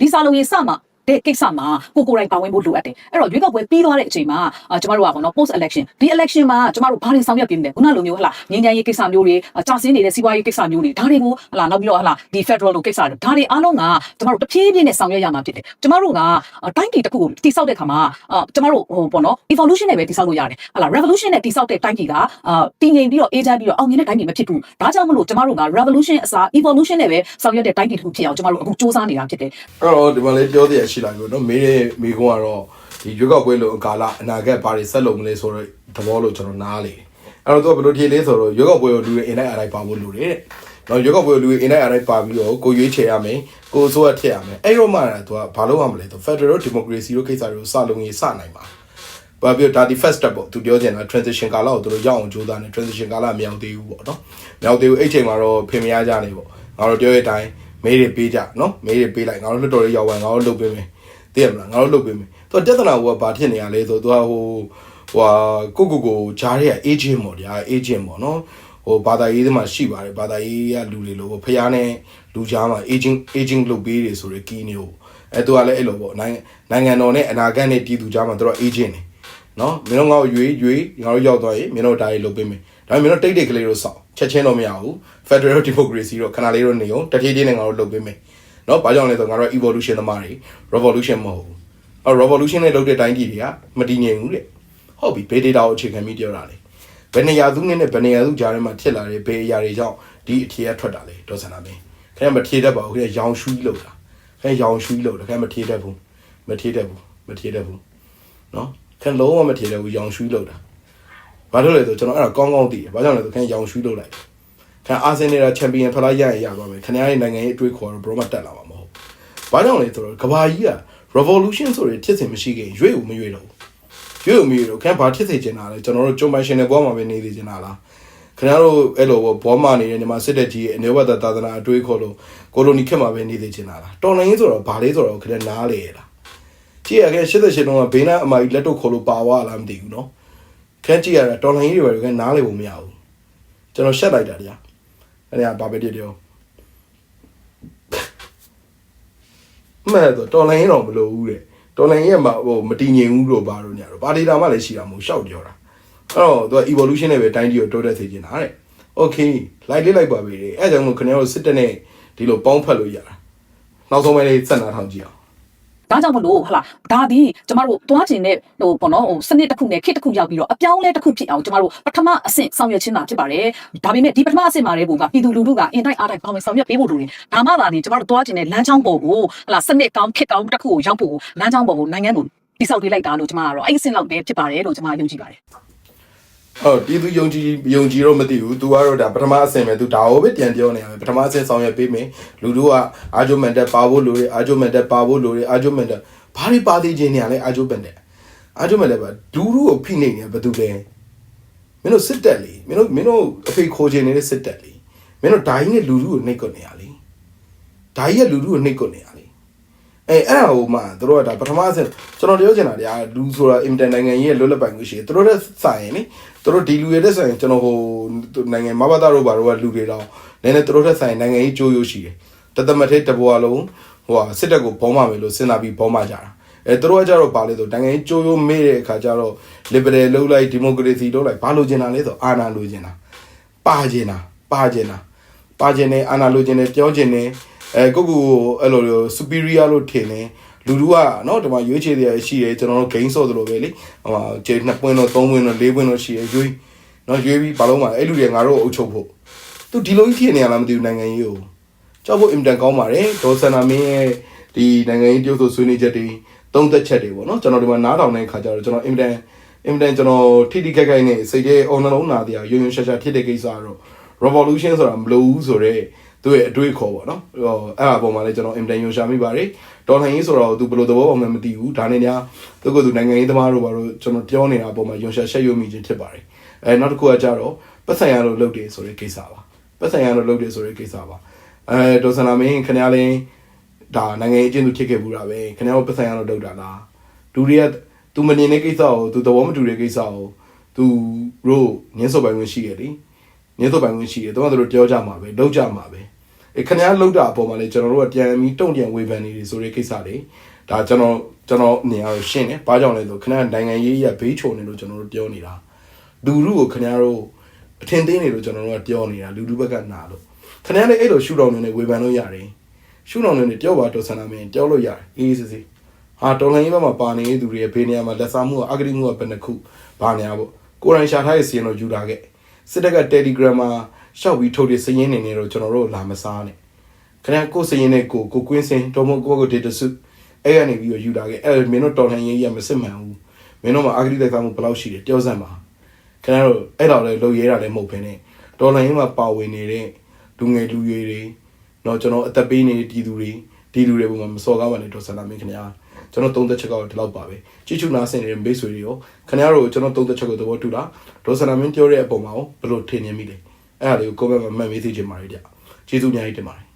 Speaker 2: ဒီစာလုံးရေးစမှာ တဲ့ကိစ္စမှာကိုကိုယ်တိုင်ပါဝင်ဖို့လိုအပ်တယ်အဲ့တော့ရွေးကောက်ပွဲပြီးသွားတဲ့အချိန်မှာအာကျမတို့ကပေါ့နော် post election ဒီ election မှာကျမတို့ဘာတွေဆောင်ရွက်ပေးမလဲခုနလိုမျိုးဟလာငင်းချမ်းရေးကိစ္စမျိုးတွေအာကြာစင်းနေတဲ့စီးပွားရေးကိစ္စမျိုးတွေဒါတွေကိုဟလာနောက်ပြီးတော့ဟလာဒီ federal လိုကိစ္စတွေဒါတွေအားလုံးကကျမတို့တဖြည်းဖြည်းနဲ့ဆောင်ရွက်ရမှာဖြစ်တယ်ကျမတို့ကအာတိုင်းပြည်တစ်ခုကိုတိစောက်တဲ့ခါမှာအာကျမတို့ဟိုပေါ့နော် evolution နဲ့ပဲတိစောက်လို့ရတယ်ဟလာ revolution နဲ့တိစောက်တဲ့တိုင်းပြည်ကအာတည်ငြိမ်ပြီးတော့ agent ပြီးတော့အောင်မြင်တဲ့တိုင်းပြည်မဖြစ်ဘူးဒါကြောင့်မလို့ကျမတို့က revolution အစား evolution နဲ့ပဲဆောင်ရွက်တဲ့တိုင်းပြည်တစ်ခုဖြစ်အောင်ကျမတို့အခုစူးစမ်းနေတာဖြစ်တယ်
Speaker 1: အဲ့တော့ဒီမှာလေးပြောတဲ့အရှိလိုက်လို့နော်မေးတဲ့မိကုန်းကတော့ဒီရွေးကောက်ပွဲလို့ကာလအနာဂတ်ဘာတွေဆက်လုပ်မလဲဆိုတော့သဘောလို့ကျွန်တော်နားလေအဲ့တော့သူကဘယ်လိုဖြေလဲဆိုတော့ရွေးကောက်ပွဲကိုလူတွေအင်တိုင်းအတိုင်းပါဖို့လိုတယ်တဲ့နော်ရွေးကောက်ပွဲကိုလူတွေအင်တိုင်းအတိုင်းပါပြီးတော့ကိုရွေးချယ်ရမယ်ကိုအစိုးရထည့်ရမယ်အဲ့တော့မှသူကဘာလုပ်ရမလဲသူ Federal Democracy လို့ကိစ္စတွေကိုစလုံးရေးစနိုင်ပါဘာပြောဒါဒီ first step ပေါ့သူပြောချင်တာ transition ကာလကိုသူတို့ရောက်အောင်ကြိုးစားနေ transition ကာလမရောက်သေးဘူးပေါ့နော်မရောက်သေးဘူးအဲ့ချိန်မှာတော့ဖင်မရကြနေပေါ့ငါတို့ပြောတဲ့အတိုင်း မေးတွေပေးကြနော်မေးတွေပေးလိုက်ငါတို့လွတ်တော်တွေရောက်ဝင်ငါတို့လုပ်ပေးမယ်သိရမလားငါတို့လုပ်ပေးမယ်သူကပြဿနာကဘာဖြစ်နေရလဲဆိုတော့သူကဟိုဟိုကိုကိုကိုဂျားတွေက agent ပေါ့ဗျာ agent ပေါ့နော်ဟိုဘာသာရေးသမားရှိပါတယ်ဘာသာရေးကလူတွေလို့ဖះနဲ့လူကြားမှာ agent agent လုပ်ပေးတယ်ဆိုတဲ့ key မျိုးအဲသူကလည်းအဲ့လိုပေါ့နိုင်ငံနိုင်ငံတော်နဲ့အနာဂတ်နဲ့ပြည်သူကြားမှာသူက agent နေနော်မင်းတို့ငါ့ကိုရွေးရွေးငါတို့ရောက်သွားရင်မင်းတို့ဒါတွေလုပ်ပေးမယ်ဒါပေမဲ့မင်းတို့တိတ်တိတ်ကလေးတို့စောင့် ချက်ချင်းတော့မရဘူး Federal Democracy တော့ခဏလေးတော့နေအောင်တတိယချင်းနဲ့ငါတို့လုပ်ပေးမယ်နော်ဘာကြောင့်လဲဆိုတော့ငါတို့ evolution သမားတွေ revolution မဟုတ်ဘူးအဲ revolution နဲ့လုပ်တဲ့တိုင်းပြည်တွေကမတည်ငြိမ်ဘူးတဲ့ဟုတ်ပြီဘေး data ကိုအခြေခံပြီးပြောတာလေဘယ်နေရာသူနဲ့ဘယ်နေရာသူကြားထဲမှာဖြစ်လာတဲ့ဘယ်အရာတွေကြောင့်ဒီအထည်ကထွက်တာလေဒေါ်စန္ဒမင်းခင်ဗျမထည်တတ်ပါဘူးခင်ဗျရောင်ရှူးကြီးလောက်တာခင်ဗျရောင်ရှူးကြီးလောက်တာခင်ဗျမထည်တတ်ဘူးမထည်တတ်ဘူးမထည်တတ်ဘူးနော်ခင်လုံးဝမထည်တတ်ဘူးရောင်ရှူးလောက်တာ ဘာလို့လဲဆိုကျွန်တော်အဲ့ဒါကောင်းကောင်းသိတယ်ဘာကြောင့်လဲဆိုခင်ရောင်ရှူးလောက်လိုက်ခင်အာဆင်နယ်ချန်ပီယံဖလားရရင်ရပါမယ်ခင်ဗျားရဲ့နိုင်ငံရေးအတွေးခေါ်တော့ဘရောမတက်လာမှာမဟုတ်ဘာကြောင့်လဲဆိုတော့ကဘာကြီးက revolution ဆိုတဲ့ဖြစ်စဉ်မရှိခင်ရွေ့ဦးမရွေ့တော့ဘူးရွေ့ဦးမရွေ့တော့ခင်ဗျာဘာဖြစ်စေချင်တာလဲကျွန်တော်တို့ဂျွန်မိုင်ရှင်နယ်ဘွားမှာပဲနေသေးချင်တာလားခင်ဗျားတို့အဲ့လိုဘောမနေတဲ့ညီမစစ်တဲ့ကြီးရဲ့အနေဝတ်သာသနာအတွေးခေါ်လို့ကိုလိုနီခေတ်မှာပဲနေသေးချင်တာလားတော်လိုင်းဆိုတော့ဘာလေးဆိုတော့ခရက်နားလေရလားကြည့်ရခဲ့88တုန်းကဘေးနားအမကြီးလက်တော့ခေါ်လို့ပါသွားလားမသိဘူးနော် ခက်ကြည့်ရတာတော်လိုင်းတွေပဲနားလေဖို့မရဘူးကျွန်တော်ရှက်လိုက်တာတရားအဲ့ဒါဘာပဲပြောပြောမဲ့တော့တော်လိုင်းတော့မလို့ဘူးတဲ့တော်လိုင်းရဲ့မှာဟိုမတည်ငြိမ်ဘူးလို့ဘာလို့ညာတော့ပါတီတာမှလည်းရှိတာမဟုတ်ရှောက်ပြောတာအဲ့တော့သူက evolution နဲ့ပဲတိုင်းတီကိုတိုးတက်စေချင်တာတဲ့ okay လိုက်လေးလိုက်ပါပြီတဲ့အဲ့ကြောင့်မို့ခင်ဗျားတို့စစ်တပ်နဲ့ဒီလိုပေါင်းဖက်လို့ရတာနောက်ဆုံးပဲလေးစက်နာထောင်ကြည့်အောင်
Speaker 2: ဒါကြောင့်မလို့ဟလာဒါဒီကျမတို့သွားကျင်တဲ့ဟိုပေါ့နော်ဟိုစနစ်တစ်ခုနဲ့ခေတ်တစ်ခုရောက်ပြီးတော့အပြောင်းလဲတစ်ခုဖြစ်အောင်ကျမတို့ပထမအဆင့်ဆောင်ရွက်ခြင်းတာဖြစ်ပါတယ်ဒါပေမဲ့ဒီပထမအဆင့်မှာလည်းပုံကပြည်သူလူထုကအင်တိုက်အားတိုက်ပါဝင်ဆောင်ရွက်ပေးဖို့လိုတယ်ဒါမှသာဒီကျမတို့သွားကျင်တဲ့လမ်းကြောင်းပေါ်ကိုဟလာစနစ်ကောင်းခေတ်ကောင်းတစ်ခုကိုရောက်ဖို့လမ်းကြောင်းပေါ်ကိုနိုင်ငံကိုတိဆောက်ပေးလိုက်တာလို့ကျမကတော့အဲ့ဒီအဆင့်လောက်ပဲဖြစ်ပါတယ်လို့ကျမယုံကြည်ပါတယ်
Speaker 1: ဟုတ်ဒီသူယုံကြည်ယုံကြည်တော့မသိဘူး तू ကတော့ဒါပထမအဆင့်ပဲ तू ဒါဟိုပဲပြန်ပြောနေရမယ်ပထမအဆင့်ဆောင်ရွက်ပေးမယ်လူတို့ကအာဂျိုမန်တက်ပါဖို့လိုတယ်အာဂျိုမန်တက်ပါဖို့လိုတယ်အာဂျိုမန်တက်ဘာတွေပါသေးခြင်းနေရလဲအာဂျိုမန်တက်အာဂျိုမန်တက်ပါဒူးလူကိုဖိနေနေဘယ်သူလဲမင်းတို့စစ်တက်လေမင်းတို့မင်းတို့အဖေခိုးခြင်းနေတဲ့စစ်တက်လေမင်းတို့ဓာကြီးနဲ့လူလူကိုနှိပ်ကွနေရလေဓာကြီးကလူလူကိုနှိပ်ကွနေရလေ အဲအဲ့ဒါဟိုမှတို့ကဒါပထမအဆင့်ကျွန်တော်ပြောချင်တာတရားလူဆိုတာအင်တန်နိုင်ငံကြီးရဲ့လွတ်လပ်ပိုင်ခွင့်ရှိတယ်တို့တဲ့ဆိုင်လေတို့ဒီလူရဲ့တဲ့ဆိုင်ကျွန်တော်ဟိုနိုင်ငံမဘာသာတို့ဘာတို့ကလူတွေတော့နည်းနည်းတို့တဲ့ဆိုင်နိုင်ငံကြီးကြိုးရိုးရှိတယ်တသမတ်သေးတဘွားလုံးဟိုဟာစစ်တပ်ကိုဘောင်းမမယ်လို့စဉ်းစားပြီးဘောင်းမကြတာအဲတို့ကကြတော့ပါလေဆိုနိုင်ငံကြီးကြိုးရိုးမေးတဲ့အခါကျတော့ liberal လုံးလိုက် democracy လုံးလိုက်ဘာလို့ကျင်တာလဲဆိုအာဏာလိုချင်တာပါကျင်တာပါကျင်တာပါကျင်တယ်အာဏာလိုချင်တယ်ပြောချင်တယ် အဲကိုကူအဲ့လို superior လို့ထင်နေလူလူကနော်ဒီမှာရွေးချယ်ရရှိတယ်ကျွန်တော်တို့ gain ဆော့သလိုပဲလေဟိုမှာကျေ2ပွင့်တော့3ပွင့်တော့4ပွင့်တော့ရှိတယ်ရွေးနော်ရွေးပြီးဘာလို့မှအဲ့လူတွေငါတို့အုပ်ချုပ်ဖို့သူဒီလိုကြီးထင်နေရလားမသိဘူးနိုင်ငံရေးကိုကြောက်ဖို့အင်တန်ကောင်းပါတယ်ဒေါ်ဆန်နာမင်းရဲ့ဒီနိုင်ငံရေးပြုစုဆွေးနွေးချက်တွေသုံးသက်ချက်တွေပေါ့နော်ကျွန်တော်ဒီမှာနားထောင်တဲ့ခါကျတော့ကျွန်တော်အင်တန်အင်တန်ကျွန်တော်ထိထိခက်ခက်နဲ့စိတ်ထဲအုံလုံးနာတရားရွံ့ရွံ့ရှာရှာဖြစ်တဲ့ကိစ္စတော့ revolution ဆိုတာမလို့ဘူးဆိုတော့ သူ့ရဲ့အတွေးခေါ်ပေါ့နော်ဟိုအဲ့အပေါ်မှာလည်းကျွန်တော်အင်တန်ယုံရှာမိပါတယ်ဒေါ်လာရင်းဆိုတော့သူဘယ်လိုသဘောပေါက်မှမသိဘူးဒါနဲ့ညာသူကသူနိုင်ငံရေးသမားတို့ဘာလို့ကျွန်တော်ပြောနေတာအပေါ်မှာယုံရှာရှက်ရွံ့မိခြင်းဖြစ်ပါတယ်အဲနောက်တစ်ခုကကြတော့ပတ်ဆိုင်ရလို့လုပ်တယ်ဆိုတဲ့ကိစ္စပါပတ်ဆိုင်ရလို့လုပ်တယ်ဆိုတဲ့ကိစ္စပါအဲဒေါ်စနာမင်းခင်ဗျားလည်းဒါနိုင်ငံရေးအကျဉ်းသူဖြစ်ခဲ့ဘူးတာပဲခင်ဗျားတို့ပတ်ဆိုင်ရလို့လုပ်တာလားလူတွေကသူမမြင်တဲ့ကိစ္စကိုသူသဘောမတူတဲ့ကိစ္စကိုသူတို့ငင်းစော်ပိုင်ဝင်ရှိရလေညတော့ပိုင်ဝင်ရှိတယ်။တော့တို့ပြောကြမှာပဲ၊လောက်ကြမှာပဲ။ အဲခင်ဗျားလောက်တာအပေါ်မှာလေကျွန်တော်တို့ကပြန်ပြီးတုံ့ပြန်ဝေဖန်နေတယ်ဆိုတဲ့ကိစ္စတွေဒါကျွန်တော်ကျွန်တော်အနေအရရှင်းတယ်။ဘာကြောင့်လဲဆိုခင်ဗျားနိုင်ငံရေးရဘေးချုံနေလို့ကျွန်တော်တို့ပြောနေတာ။လူလူကိုခင်ဗျားတို့အထင်သေးနေလို့ကျွန်တော်တို့ကပြောနေတာလူလူဘက်ကနာလို့ခင်ဗျားလည်းအဲ့လိုရှူတော်နေနေဝေဖန်လို့ရတယ်။ရှူတော်နေနေပြောပါတော့ဆန္ဒမင်းပြောလို့ရတယ်။အေးစစ်စစ်ဟာတော်လိုင်းရေးဘက်မှာပါနေတဲ့သူတွေရဲ့ဘေးနေရာမှာလက်စားမှုကအဂတိမှုကဘယ်နှခုဘာညာပေါ့ကိုယ်တိုင်ရှာထားရဲ့စီရင်တော့ယူလာခဲ့စစ်တပ်က Telegram မှာ ရှောက်ပြီးထုတ်တဲ့စည်ရင်းနေနေတော့ကျွန်တော်တို့လာမစားနဲ့ခင်ဗျာကိုယ်စည်ရင်းနဲ့ကိုကိုကွင်းစင်တော်မကိုကိုဒေတာစုအဲ့ကနေပြီးတော့ယူလာခဲ့အဲ့မင်းတို့တော်လှန်ရေးရမစစ်မှန်ဘူးမင်းတို့မှာအဂတိတိုက်စားမှုဘယ်လောက်ရှိတယ်ပြောစမ်းပါခင်ဗျားတို့အဲ့တော့လေလုံရဲတာလည်းမဟုတ်ဘဲနဲ့တော်လှန်ရေးမှာပါဝင်နေတဲ့လူငယ်လူရွယ်တွေတော့ကျွန်တော်အသက်ပေးနေတဲ့ပြည်သူတွေဒီလူတွေပုံမှာမစော်ကားပါနဲ့တော်ဆန္ဒမင်းခင်ဗျာကျွန်တော်သုံးသက်ချက်ကတော့ဒီလောက်ပါပဲကြည့်ချူနာဆင်နေတဲ့မိတ်ဆွေတွေရောခင်ဗျားတို့ကျွန်တော်သုံးသက်ချက်ကိုသဘောတူလားဒေါ်ဆန္ဒမင်းပြောတဲ့အပေါ်မှာရောဘယ်လိုထင်နေမိလဲ အဲ့ဒါလေးကို comment မှာမှတ်မေးသိချင်ပါတယ်ဗျကျေးဇူးအများကြီးတင်ပါတယ်